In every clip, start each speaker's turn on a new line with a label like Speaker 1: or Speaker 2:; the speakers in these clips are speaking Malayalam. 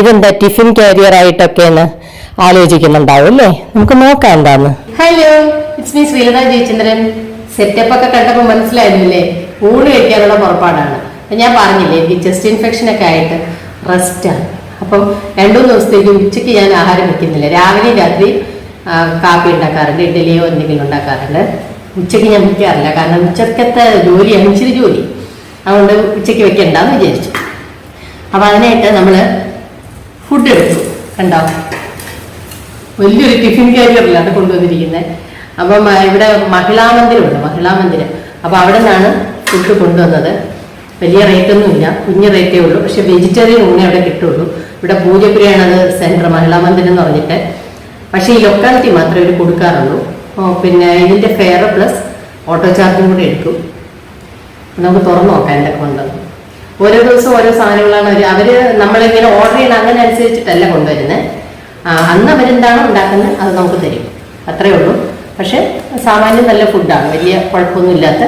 Speaker 1: ഇതെന്താ ടിഫിൻ കാരിയർ ആയിട്ടൊക്കെയെന്ന് ആലോചിക്കുന്നുണ്ടാവും അല്ലേ നമുക്ക് നോക്കാം എന്താന്ന്.
Speaker 2: Hello it's me Sreelatha Jayachandran. Setup ഒക്കെ കണ്ടപ്പോൾ മനസ്സിലായിരുന്നില്ലേ? ഊണ് കഴിക്കാനുള്ള പുറപ്പാടാണ്. ഞാൻ പറഞ്ഞില്ലേ എനിക്ക് ചെസ്റ്റ് ഇൻഫെക്ഷൻ ഒക്കെ ആയിട്ട് റെസ്റ്റാണ് അപ്പം രണ്ടു ദിവസത്തേക്ക് ഉച്ചയ്ക്ക് ഞാൻ ആഹാരം വെക്കുന്നില്ല. രാവിലെ രാത്രി കാപ്പി ഉണ്ടാക്കാറുണ്ട് ഇഡ്ഡലിയോ എന്തെങ്കിലും ഉണ്ടാക്കാറുണ്ട്. ഉച്ചയ്ക്ക് ഞാൻ വെക്കാറില്ല. കാരണം ഉച്ചക്കത്തെ ജോലി അഞ്ചിരി ജോലി. അതുകൊണ്ട് ഉച്ചയ്ക്ക് വെക്കണ്ടെന്ന് വിചാരിച്ചു. അപ്പൊ അതിനായിട്ട് നമ്മൾ ഫുഡ് എടുത്തു കണ്ടോ? വലിയൊരു ടിഫിൻ കാരിയറിലാണ് കൊണ്ടുവന്നിരിക്കുന്നത് അപ്പം ഇവിടെ മഹിളാ മന്ദിരമുണ്ട് മഹിളാ മന്ദിരം അപ്പം അവിടെ നിന്നാണ് ഫുഡ് കൊണ്ടുവന്നത്. വലിയ റേറ്റ് ഒന്നുമില്ല കുഞ്ഞ് റേറ്റേ ഉള്ളൂ. പക്ഷെ വെജിറ്റേറിയൻ ഊണേ അവിടെ കിട്ടുള്ളൂ. ഇവിടെ പൂജപ്പുരയാണ് അത് സെന്റർ മഹിളാ മന്ദിരം എന്ന് പറഞ്ഞിട്ട്. പക്ഷേ ഈ ലൊക്കാലിറ്റി മാത്രമേ ഇവർ കൊടുക്കാറുള്ളൂ. പിന്നെ ഇതിന്റെ ഫെയർ പ്ലസ് ഓട്ടോ ചാർജും കൂടെ എടുക്കും നമുക്ക് തുറന്നു നോക്കാം എന്റെ ഉണ്ടെന്ന്. ഓരോ ദിവസം ഓരോ സാധനങ്ങളാണ് അവർ അവർ നമ്മളിങ്ങനെ ഓർഡർ ചെയ്യുന്ന അങ്ങനെ അനുസരിച്ചിട്ടല്ല കൊണ്ടുവരുന്നത് അന്ന് അവരെന്താണോ ഉണ്ടാക്കുന്നത്? അത് നമുക്ക് തരും. അത്രയേ ഉള്ളൂ. പക്ഷെ സാമാന്യം നല്ല ഫുഡാണ് വലിയ കുഴപ്പമൊന്നുമില്ലാത്ത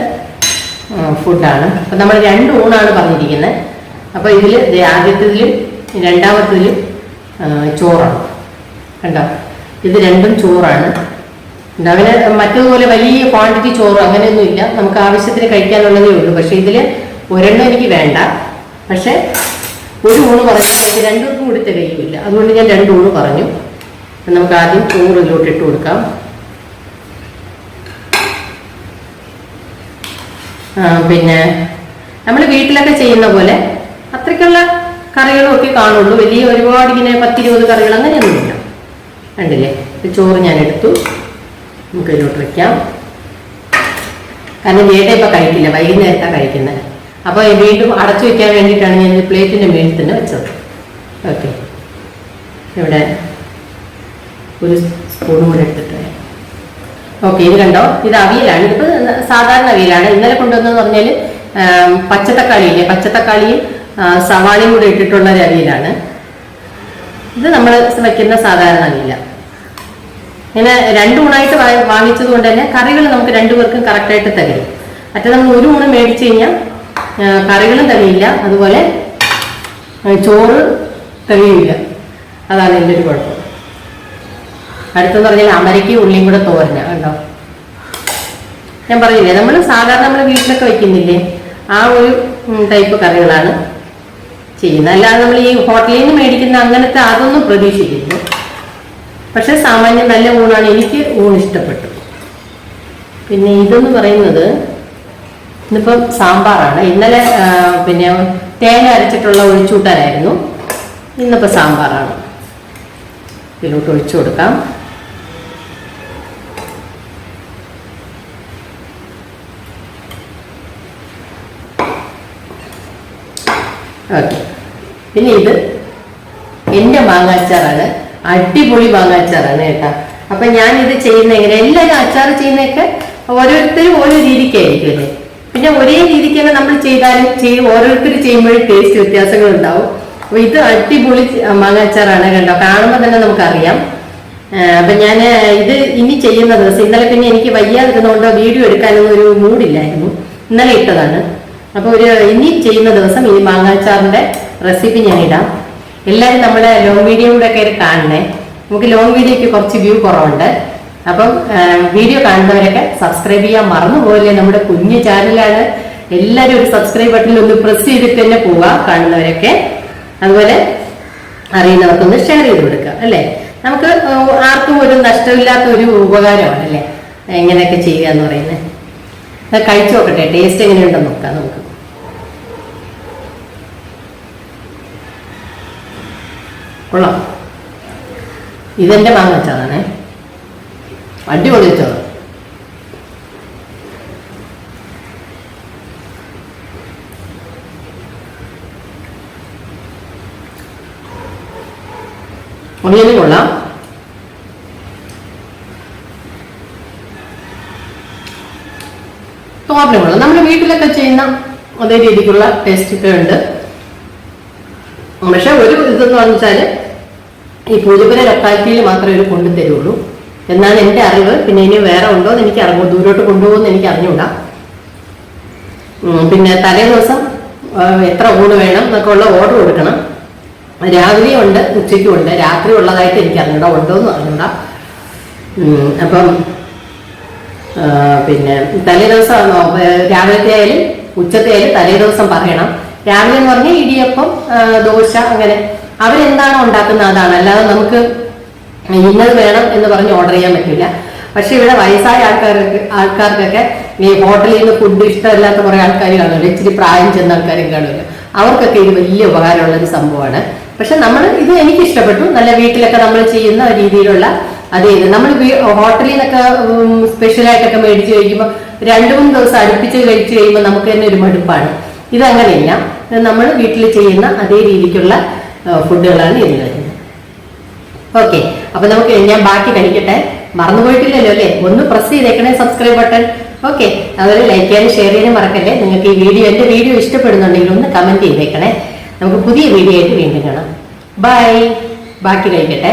Speaker 2: ഫുഡാണ് അപ്പം നമ്മൾ രണ്ട് ഊണാണ് പറഞ്ഞിരിക്കുന്നത് അപ്പോൾ ഇതിൽ ആദ്യത്തതിലും രണ്ടാമത്തതിലും ചോറാണ്. കണ്ടോ? ഇത് രണ്ടും ചോറാണ്. അവന് മറ്റതുപോലെ വലിയ ക്വാണ്ടിറ്റി ചോറ് അങ്ങനെയൊന്നുമില്ല. നമുക്ക് ആവശ്യത്തിന് കഴിക്കാനുള്ളതേ ഉള്ളൂ. പക്ഷേ ഇതിൽ ഒരെണ്ണം എനിക്ക് വേണ്ട. പക്ഷെ ഒരു ഊണ് പറഞ്ഞാൽ എനിക്ക് രണ്ടുപേർക്കും കൂടി തികയുമില്ല അതുകൊണ്ട് ഞാൻ രണ്ട് ഊണ് പറഞ്ഞു. നമുക്ക് ആദ്യം ചോറ് ഇതിലോട്ട് ഇട്ട് കൊടുക്കാം. പിന്നെ നമ്മൾ വീട്ടിലൊക്കെ ചെയ്യുന്ന പോലെ അത്രയ്ക്കുള്ള കറികളും ഒക്കെ കാണുള്ളൂ. വലിയ ഒരുപാട് ഇങ്ങനെ പത്തിരുപത് കറികൾ അങ്ങനെയൊന്നുമില്ല. കണ്ടില്ലേ? ചോറ് ഞാൻ എടുത്തു. നമുക്ക് ഇതിലോട്ട് വെക്കാം. കാരണം ചേട്ടൻ ഇപ്പം കഴിക്കില്ല. വൈകുന്നേരത്താണ് കഴിക്കുന്നത്. അപ്പോൾ വീണ്ടും അടച്ചു വെക്കാൻ വേണ്ടിയിട്ടാണ് ഞാൻ പ്ലേറ്റിന്റെ മേളിൽ തന്നെ വെച്ചത്. ഓക്കെ ഇവിടെ ഒരു സ്പൂണും കൂടെ എടുത്തിട്ട്. ഓക്കെ ഇത് കണ്ടോ? ഇത് അവിയലാണ്. ഇതിപ്പോൾ സാധാരണ അവിയലാണ്. ഇന്നലെ കൊണ്ടുവന്നതെന്ന് പറഞ്ഞാൽ പച്ചത്തക്കാളി ഇല്ലേ പച്ചത്തക്കാളിയും സവാളയും കൂടെ ഇട്ടിട്ടുള്ള ഒരു അവിയലാണ്. ഇത് നമ്മൾ വയ്ക്കുന്ന സാധാരണ അവിയല. ഇങ്ങനെ രണ്ട് ഊണായിട്ട് വാങ്ങിച്ചത് കൊണ്ട് തന്നെ കറികൾ നമുക്ക് രണ്ടുപേർക്കും കറക്റ്റായിട്ട് തരും. മറ്റേ നമ്മൾ ഒരു ഊണ് മേടിച്ചു കഴിഞ്ഞാൽ കറികളും തികയില്ല അതുപോലെ ചോറ് തികയില്ല അതാണ് എന്റെ ഒരു കുഴപ്പം. അടുത്തെന്ന് പറഞ്ഞാൽ അമരയ്ക്ക് ഉള്ളിയും കൂടെ തോരന കണ്ടോ? ഞാൻ പറഞ്ഞില്ലേ നമ്മൾ സാധാരണ നമ്മൾ വീട്ടിലൊക്കെ വെക്കുന്നില്ലേ ആ ഒരു ടൈപ്പ് കറികളാണ് ചെയ്യുന്നത്. അല്ലാതെ നമ്മൾ ഈ ഹോട്ടലിൽ നിന്ന് മേടിക്കുന്ന അങ്ങനത്തെ അതൊന്നും പ്രതീക്ഷിക്കുന്നു പക്ഷെ സാമാന്യം നല്ല ഊണാണ് എനിക്ക് ഊണ് ഇഷ്ടപ്പെട്ടു. പിന്നെ ഇതെന്ന് പറയുന്നത് ഇന്നിപ്പം സാമ്പാറാണ്. ഇന്നലെ പിന്നെ തേങ്ങ അരച്ചിട്ടുള്ള ഒഴിച്ചൂട്ടാനായിരുന്നു. ഇന്നിപ്പോൾ സാമ്പാറാണ്. ഇതിലോട്ട് ഒഴിച്ചു കൊടുക്കാം. ഓക്കെ. പിന്നെ ഇത് എന്റെ മാങ്ങാച്ചാറാണ് അടിപൊളി മാങ്ങാച്ചാറാണ് കേട്ടാ. അപ്പം ഞാൻ ഇത് ചെയ്യുന്ന എങ്ങനെ എല്ലാവരും അച്ചാർ ചെയ്യുന്നതൊക്കെ ഓരോരുത്തരും ഓരോ രീതിക്കായിരിക്കും അല്ലേ? പിന്നെ ഒരേ രീതിക്ക് തന്നെ നമ്മൾ ചെയ്താലും ചെയ്യും. ഓരോരുത്തർ ചെയ്യുമ്പോഴും ടേസ്റ്റ് വ്യത്യാസങ്ങൾ ഉണ്ടാവും അപ്പൊ ഇത് അടിപൊളി മാങ്ങാച്ചാറാണ് കണ്ടോ? കാണുമ്പോൾ തന്നെ നമുക്കറിയാം. അപ്പൊ ഞാൻ ഇത് ഇനി ചെയ്യുന്ന ദിവസം ഇന്നലെ പിന്നെ എനിക്ക് വയ്യാതിരുന്നതുകൊണ്ട് വീഡിയോ എടുക്കാനൊന്നും ഒരു മൂഡില്ലായിരുന്നു ഇന്നലെ ഇട്ടതാണ്. അപ്പൊ ഒരു ഇനി ചെയ്യുന്ന ദിവസം ഈ മാങ്ങാച്ചാറിന്റെ റെസിപ്പി ഞാൻ ഇടാം. എല്ലാവരും നമ്മുടെ ലോങ് വീഡിയോ കൂടെ ഒക്കെ കാണണേ. നമുക്ക് ലോങ് വീഡിയോക്ക് കുറച്ച് വ്യൂ കുറവുണ്ട്. അപ്പം വീഡിയോ കാണുന്നവരൊക്കെ സബ്സ്ക്രൈബ് ചെയ്യാൻ മറന്നു പോകില്ലേ നമ്മുടെ കുഞ്ഞു ചാനലാണ്. എല്ലാവരും ഒരു സബ്സ്ക്രൈബ് ബട്ടണിൽ ഒന്ന് പ്രസ് ചെയ്തിട്ട് തന്നെ പോവുക കാണുന്നവരൊക്കെ. അതുപോലെ അറിയുന്നവർക്കൊന്ന് ഷെയർ ചെയ്ത് കൊടുക്കുക അല്ലേ? നമുക്ക് ആർക്കും ഒരു നഷ്ടമില്ലാത്ത ഒരു ഉപകാരമാണ് അല്ലേ എങ്ങനെയൊക്കെ ചെയ്യുക എന്ന് പറയുന്നത്. അത് കഴിച്ചു നോക്കട്ടെ ടേസ്റ്റ് എങ്ങനെയുണ്ടെന്ന് നോക്കാം നമുക്ക്. കൊള്ളാം. ഇതെന്റെ മാങ്ങ വെച്ചതാണേ അടിപൊളി വെച്ചത് ഒന്നിനും കൊള്ളാം. തോരനും കൊള്ളാം നമ്മുടെ വീട്ടിലൊക്കെ ചെയ്യുന്ന അതേ രീതിക്കുള്ള ടേസ്റ്റ് ഒക്കെ ഉണ്ട്. പക്ഷെ ഒരു ഇതെന്ന് പറഞ്ഞാൽ ഈ പൂജപ്പുര ലക്കാക്കിയിൽ മാത്രമേ ഒരു കൊണ്ടു തരുള്ളൂ എന്നാണ് എന്റെ അറിവ്. പിന്നെ ഇനി വേറെ ഉണ്ടോ എന്ന് എനിക്ക് അറിഞ്ഞു. ദൂരോട്ട് കൊണ്ടുപോകുമെന്ന് എനിക്ക് അറിഞ്ഞൂടാ പിന്നെ തലേ ദിവസം എത്ര ഊണ് വേണം എന്നൊക്കെ ഉള്ള ഓർഡർ കൊടുക്കണം. രാവിലെയും ഉണ്ട് ഉച്ചയ്ക്കും ഉണ്ട്. രാത്രി ഉള്ളതായിട്ട് എനിക്ക് അറിഞ്ഞൂടാ ഉണ്ടോ എന്ന് അറിഞ്ഞൂടാ അപ്പം പിന്നെ തലേ ദിവസം രാവിലത്തെ ആയാലും ഉച്ചത്തെ ആയാലും തലേ ദിവസം പറയണം. രാവിലെ എന്ന് പറഞ്ഞാൽ ഇടിയപ്പം ദോശ അങ്ങനെ. അവരെന്താണോ ഉണ്ടാക്കുന്നത് അതാണ്. അല്ലാതെ നമുക്ക് ഇന്നത് വേണം എന്ന് പറഞ്ഞ് ഓർഡർ ചെയ്യാൻ പറ്റില്ല. പക്ഷെ ഇവിടെ വയസ്സായ ആൾക്കാർക്ക് ആൾക്കാർക്കൊക്കെ ഈ ഹോട്ടലിൽ നിന്ന് ഫുഡ് ഇഷ്ടമില്ലാത്ത കുറെ ആൾക്കാർ കാണുമല്ലോ. ഇച്ചിരി പ്രായം ചെന്ന ആൾക്കാരും കാണുമല്ലോ. അവർക്കൊക്കെ ഇത് വലിയ ഉപകാരമുള്ള ഒരു സംഭവമാണ്. പക്ഷെ നമ്മൾ ഇത് എനിക്ക് ഇഷ്ടപ്പെട്ടു നല്ല വീട്ടിലൊക്കെ നമ്മൾ ചെയ്യുന്ന രീതിയിലുള്ള അതേ ഇത്. നമ്മൾ ഹോട്ടലിൽ നിന്നൊക്കെ സ്പെഷ്യലായിട്ടൊക്കെ മേടിച്ച് കഴിക്കുമ്പോൾ രണ്ടു മൂന്ന് ദിവസം അടുപ്പിച്ച് കഴിച്ച് കഴിയുമ്പോൾ നമുക്ക് തന്നെ ഒരു മടുപ്പാണ്. ഇതങ്ങനെയല്ല. ഇത് നമ്മൾ വീട്ടിൽ ചെയ്യുന്ന അതേ രീതിക്കുള്ള ഫുഡുകളാണ് ഇതിൽ വരുന്നത് ഓക്കെ. അപ്പൊ നമുക്ക് ഞാൻ ബാക്കി കഴിക്കട്ടെ. മറന്നുപോയിട്ടില്ലല്ലോ അല്ലേ? ഒന്ന് പ്രസ് ചെയ്തേക്കണേ സബ്സ്ക്രൈബ് ബട്ടൺ ഓക്കെ അതുപോലെ ലൈക്ക് ചെയ്യാനും ഷെയർ ചെയ്യാനും മറക്കല്ലേ? നിങ്ങൾക്ക് ഈ വീഡിയോ എന്റെ വീഡിയോ ഇഷ്ടപ്പെടുന്നുണ്ടെങ്കിൽ ഒന്ന് കമന്റ് ചെയ്തേക്കണേ. നമുക്ക് പുതിയ വീഡിയോ ആയിട്ട് വീണ്ടും കാണാം. ബൈ ബാക്കി കഴിക്കട്ടെ.